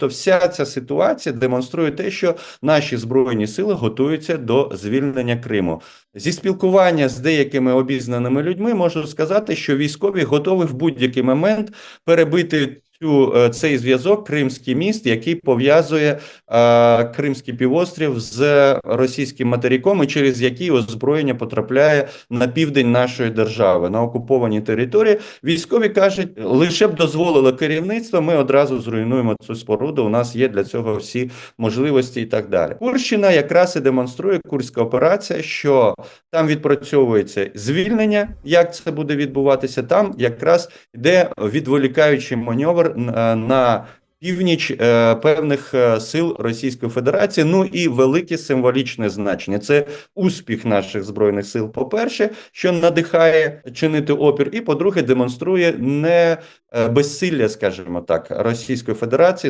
Тобто вся ця ситуація демонструє те, що наші збройні сили готуються до звільнення Криму. Зі спілкування з деякими обізнаними людьми можу сказати, що військові готові в будь-який момент перебити цю е, цей зв'язок Кримський міст, який пов'язує е, Кримський півострів з російським материком, і через який озброєння потрапляє на південь нашої держави на окупованій території. Військові кажуть, лише б дозволило керівництво, ми одразу зруйнуємо цю споруду. У нас є для цього всі можливості і так далі. Курщина якраз і демонструє курська операція, що там відпрацьовується звільнення. Як це буде відбуватися? Там якраз йде відволікаючий маневр на, на північ е, певних е, сил Російської Федерації. Ну і велике символічне значення. Це успіх наших збройних сил. По перше, що надихає чинити опір, і по-друге, демонструє не е, безсилля, скажімо так, Російської Федерації